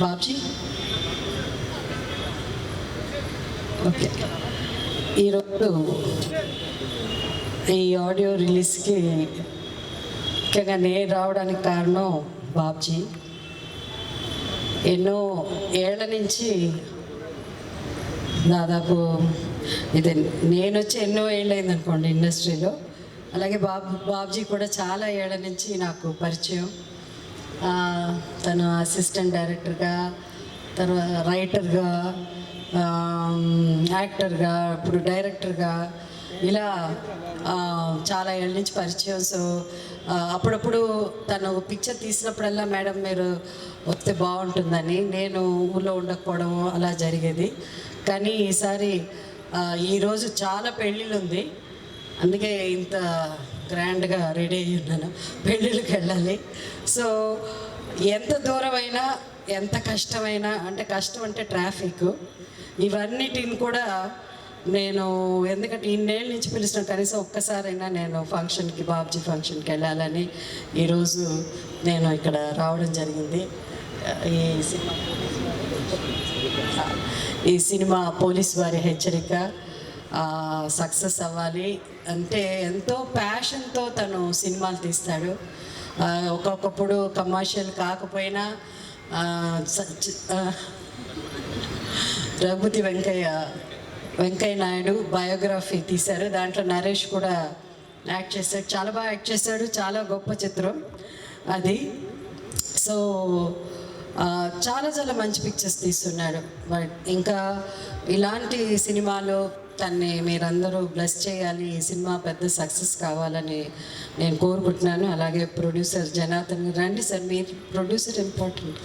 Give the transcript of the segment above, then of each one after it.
Babji? Okay. ఈరోజు ఈ audio రిలీజ్కి ముఖ్యంగా నేను రావడానికి కారణం బాబ్జీ. ఎన్నో ఏళ్ళ నుంచి దాదాపు ఇది నేను వచ్చి ఎన్నో ఏళ్ళైంది అనుకోండి ఇండస్ట్రీలో. అలాగే బాబ్ బాబ్జీ కూడా చాలా ఏళ్ళ నుంచి నాకు పరిచయం. తను అసిస్టెంట్ డైరెక్టర్గా తర్వాత రైటర్గా యాక్టర్గా ఇప్పుడు డైరెక్టర్గా ఇలా చాలా ఏళ్ళ నుంచి పరిచయం. సో అప్పుడప్పుడు తను పిక్చర్ తీసినప్పుడల్లా మేడం మీరు వస్తే బాగుంటుందని నేను ఊళ్ళో ఉండకపోవడం అలా జరిగేది. కానీ ఈసారి ఈరోజు చాలా పెళ్ళిళ్ళు ఉంది అందుకే ఇంత గ్రాండ్గా రెడీ అయ్యి ఉన్నాను. పెళ్ళిళ్ళకి వెళ్ళాలి సో ఎంత దూరమైనా ఎంత కష్టమైనా అంటే కష్టం అంటే ట్రాఫిక్. ఇవన్నిటిని కూడా నేను ఎందుకంటే ఇన్నేళ్ళ నుంచి పిలిచిన కనీసం ఒక్కసారైనా నేను ఫంక్షన్కి బాబ్జీ ఫంక్షన్కి వెళ్ళాలని ఈరోజు నేను ఇక్కడ రావడం జరిగింది. ఈ సినిమా ఈ సినిమా పోలీస్ వారి హెచ్చరిక. సక్సెస్ అవ్వాలి. అంటే ఎంతో ప్యాషన్తో తను సినిమాలు తీస్తాడు. ఒక్కొక్కప్పుడు కమర్షియల్ కాకపోయినా రఘుపతి వెంకయ్య వెంకయ్య నాయుడు బయోగ్రఫీ తీశారు. దాంట్లో నరేష్ కూడా యాక్ట్ చేశాడు. చాలా బాగా యాక్ట్ చేశాడు. చాలా గొప్ప చిత్రం అది. సో చాలా చాలా మంచి పిక్చర్స్ తీస్తున్నాడు. బట్ ఇంకా ఇలాంటి సినిమాలు తన్ని మీరందరూ బ్లెస్ చేయాలి ఈ సినిమా పెద్ద సక్సెస్ కావాలని నేను కోరుకుంటున్నాను. అలాగే ప్రొడ్యూసర్ జనార్దన్ రండి సార్ మీరు ప్రొడ్యూసర్ ఇంపార్టెంట్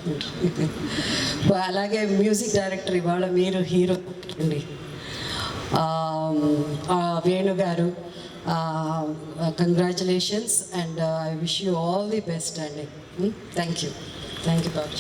అలాగే మ్యూజిక్ డైరెక్టర్ ఇవాళ మీరు హీరో అండి Venu garu congratulations and I wish you all the best అండి. Hmm? Thank you thank you Babu